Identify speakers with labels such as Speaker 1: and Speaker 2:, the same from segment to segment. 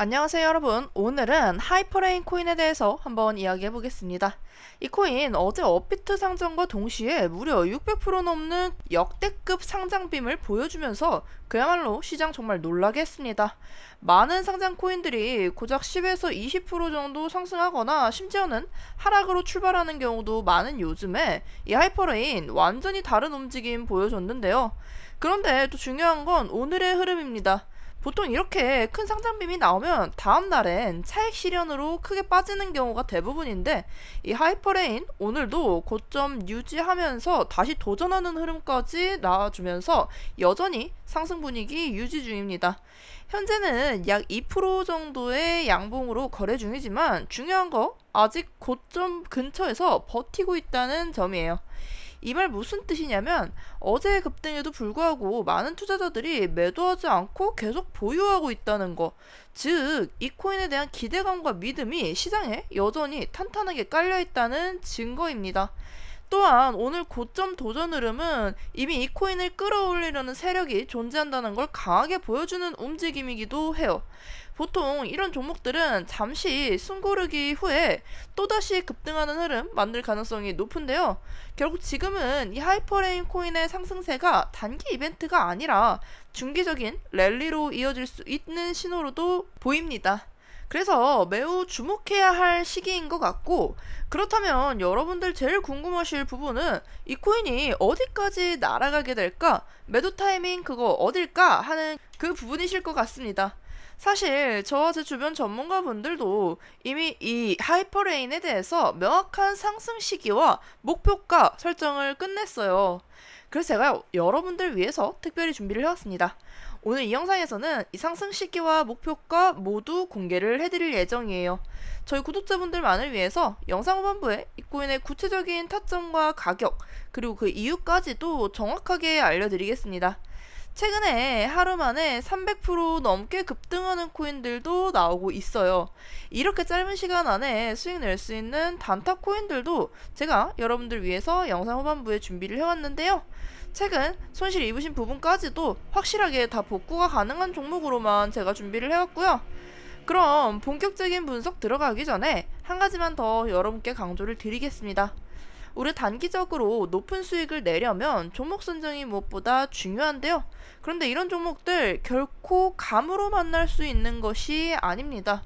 Speaker 1: 안녕하세요 여러분. 오늘은 하이퍼레인 코인에 대해서 한번 이야기해 보겠습니다. 이 코인 어제 업비트 상장과 동시에 무려 600% 넘는 역대급 상장빔을 보여주면서 그야말로 시장 정말 놀라게 했습니다. 많은 상장 코인들이 고작 10에서 20% 정도 상승하거나 심지어는 하락으로 출발하는 경우도 많은 요즘에 이 하이퍼레인 완전히 다른 움직임 보여줬는데요. 그런데 또 중요한 건 오늘의 흐름입니다 보통 이렇게 큰 상장빔이 나오면 다음 날엔 차익 실현으로 크게 빠지는 경우가 대부분인데 이 하이퍼레인 오늘도 고점 유지하면서 다시 도전하는 흐름까지 나와주면서 여전히 상승 분위기 유지 중입니다. 현재는 약 2% 정도의 양봉으로 거래 중이지만 중요한 거 아직 고점 근처에서 버티고 있다는 점이에요. 이 말 무슨 뜻이냐면 어제의 급등에도 불구하고 많은 투자자들이 매도하지 않고 계속 보유하고 있다는 거. 즉, 이 코인에 대한 기대감과 믿음이 시장에 여전히 탄탄하게 깔려 있다는 증거입니다. 또한 오늘 고점 도전 흐름은 이미 이 코인을 끌어올리려는 세력이 존재한다는 걸 강하게 보여주는 움직임이기도 해요. 보통 이런 종목들은 잠시 숨고르기 후에 또다시 급등하는 흐름 만들 가능성이 높은데요. 결국 지금은 이 하이퍼레인 코인의 상승세가 단기 이벤트가 아니라 중기적인 랠리로 이어질 수 있는 신호로도 보입니다. 그래서 매우 주목해야 할 시기인 것 같고 그렇다면 여러분들 제일 궁금하실 부분은 이 코인이 어디까지 날아가게 될까? 매도 타이밍 그거 어딜까? 하는 그 부분이실 것 같습니다. 사실 저와 제 주변 전문가분들도 이미 이 하이퍼레인에 대해서 명확한 상승 시기와 목표가 설정을 끝냈어요. 그래서 제가 여러분들 위해서 특별히 준비를 해왔습니다. 오늘 이 영상에서는 이 상승 시기와 목표가 모두 공개를 해드릴 예정이에요. 저희 구독자분들만을 위해서 영상 후반부에 이 코인의 구체적인 타점과 가격 그리고 그 이유까지도 정확하게 알려드리겠습니다. 최근에 하루 만에 300% 넘게 급등하는 코인들도 나오고 있어요. 이렇게 짧은 시간 안에 수익 낼 수 있는 단타 코인들도 제가 여러분들 위해서 영상 후반부에 준비를 해왔는데요. 최근 손실 입으신 부분까지도 확실하게 다 복구가 가능한 종목으로만 제가 준비를 해왔고요. 그럼 본격적인 분석 들어가기 전에 한 가지만 더 여러분께 강조를 드리겠습니다. 우리 단기적으로 높은 수익을 내려면 종목 선정이 무엇보다 중요한데요. 그런데 이런 종목들 결코 감으로 만날 수 있는 것이 아닙니다.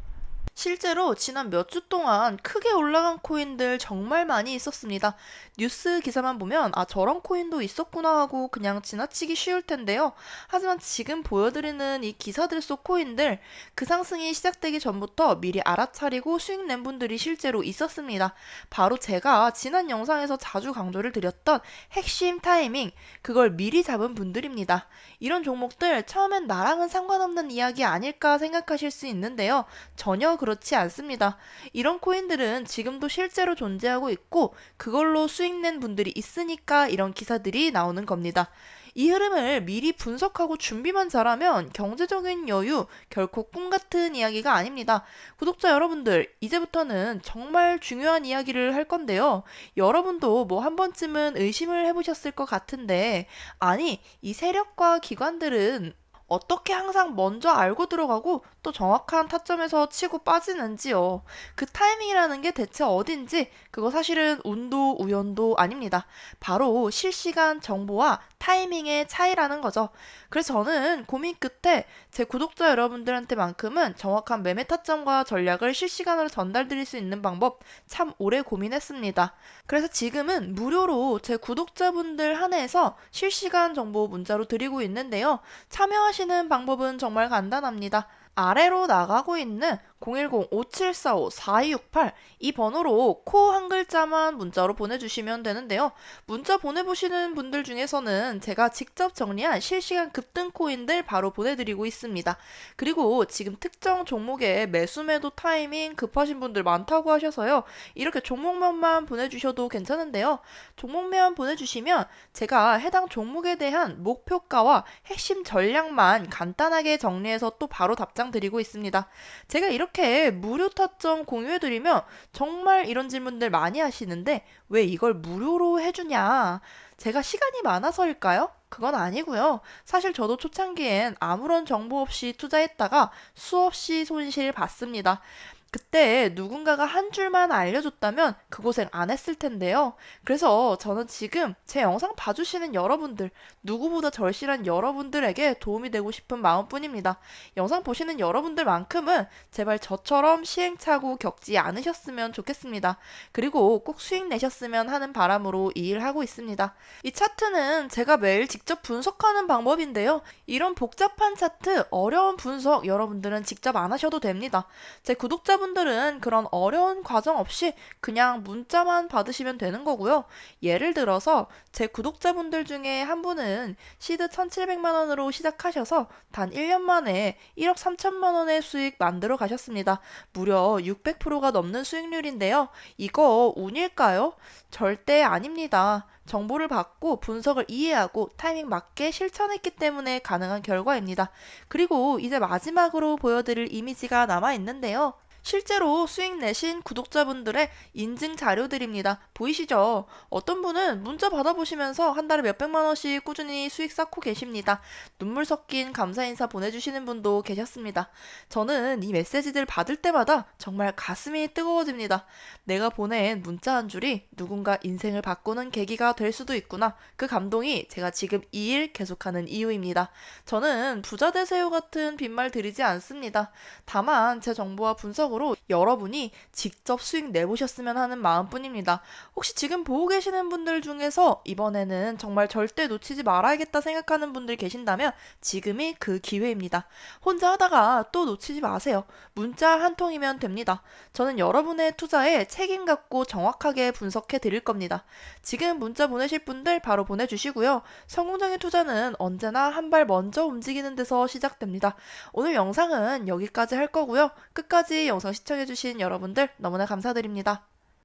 Speaker 1: 실제로 지난 몇 주 동안 크게 올라간 코인들 정말 많이 있었습니다. 뉴스 기사만 보면 아 저런 코인도 있었구나 하고 그냥 지나치기 쉬울 텐데요. 하지만 지금 보여드리는 이 기사들 속 코인들 그 상승이 시작되기 전부터 미리 알아차리고 수익 낸 분들이 실제로 있었습니다. 바로 제가 지난 영상에서 자주 강조를 드렸던 핵심 타이밍 그걸 미리 잡은 분들입니다. 이런 종목들 처음엔 나랑은 상관없는 이야기 아닐까 생각하실 수 있는데요. 전혀 그렇지 않습니다. 이런 코인들은 지금도 실제로 존재하고 있고 그걸로 수익 낸 분들이 있으니까 이런 기사들이 나오는 겁니다. 이 흐름을 미리 분석하고 준비만 잘하면 경제적인 여유 결코 꿈 같은 이야기가 아닙니다. 구독자 여러분들, 이제부터는 정말 중요한 이야기를 할 건데요. 여러분도 뭐 한 번쯤은 의심을 해보셨을 것 같은데, 아니, 이 세력과 기관들은 어떻게 항상 먼저 알고 들어가고 또 정확한 타점에서 치고 빠지는지요. 그 타이밍이라는 게 대체 어딘지 그거 사실은 운도 우연도 아닙니다. 바로 실시간 정보와 타이밍의 차이라는 거죠. 그래서 저는 고민 끝에 제 구독자 여러분들한테만큼은 정확한 매매 타점과 전략을 실시간으로 전달드릴 수 있는 방법 참 오래 고민했습니다. 그래서 지금은 무료로 제 구독자분들 한해서 실시간 정보 문자로 드리고 있는데요. 참여하시는 방법은 정말 간단합니다. 아래로 나가고 있는 010-5745-4268 이 번호로 코 한 글자만 문자로 보내주시면 되는데요. 문자 보내보시는 분들 중에서는 제가 직접 정리한 실시간 급등 코인들 바로 보내드리고 있습니다. 그리고 지금 특정 종목의 매수 매도 타이밍 급하신 분들 많다고 하셔서요. 이렇게 종목명만 보내주셔도 괜찮은데요. 종목명 보내주시면 제가 해당 종목에 대한 목표가와 핵심 전략만 간단하게 정리해서 또 바로 답장 드리고 있습니다. 제가 이렇게 이렇게 무료 타점 공유해드리면 정말 이런 질문들 많이 하시는데 왜 이걸 무료로 해주냐? 제가 시간이 많아서일까요? 그건 아니고요. 사실 저도 초창기엔 아무런 정보 없이 투자했다가 수없이 손실 봤습니다. 그때 누군가가 한 줄만 알려줬다면 그 고생 안 했을 텐데요. 그래서 저는 지금 제 영상 봐주시는 여러분들, 누구보다 절실한 여러분들에게 도움이 되고 싶은 마음뿐입니다. 영상 보시는 여러분들만큼은 제발 저처럼 시행착오 겪지 않으셨으면 좋겠습니다. 그리고 꼭 수익 내셨으면 하는 바람으로 이 일 하고 있습니다. 이 차트는 제가 매일 직접 분석하는 방법인데요. 이런 복잡한 차트, 어려운 분석 여러분들은 직접 안 하셔도 됩니다. 제 구독자 분들은 그런 어려운 과정 없이 그냥 문자만 받으시면 되는 거고요. 예를 들어서 제 구독자분들 중에 한 분은 시드 1,700만 원으로 시작하셔서 단 1년 만에 1억 3천만 원의 수익 만들어 가셨습니다. 무려 600%가 넘는 수익률인데요. 이거 운일까요? 절대 아닙니다. 정보를 받고 분석을 이해하고 타이밍 맞게 실천했기 때문에 가능한 결과입니다. 그리고 이제 마지막으로 보여드릴 이미지가 남아 있는데요. 실제로 수익 내신 구독자분들의 인증 자료들입니다. 보이시죠? 어떤 분은 문자 받아보시면서 한 달에 몇백만 원씩 꾸준히 수익 쌓고 계십니다. 눈물 섞인 감사 인사 보내주시는 분도 계셨습니다. 저는 이 메시지들 받을 때마다 정말 가슴이 뜨거워집니다. 내가 보낸 문자 한 줄이 누군가 인생을 바꾸는 계기가 될 수도 있구나. 그 감동이 제가 지금 이 일 계속하는 이유입니다. 저는 부자 되세요 같은 빈말 드리지 않습니다. 다만 제 정보와 분석 으로 여러분이 직접 수익 내보셨으면 하는 마음뿐입니다. 혹시 지금 보고 계시는 분들 중에서 이번에는 정말 절대 놓치지 말아야겠다 생각하는 분들 계신다면 지금이 그 기회입니다. 혼자 하다가 또 놓치지 마세요. 문자 한 통이면 됩니다. 저는 여러분의 투자에 책임 갖고 정확하게 분석해 드릴 겁니다. 지금 문자 보내실 분들 바로 보내주시고요. 성공적인 투자는 언제나 한 발 먼저 움직이는 데서 시작됩니다. 오늘 영상은 여기까지 할 거고요. 끝까지 영상 시청해주신 여러분들 너무나 감사드립니다.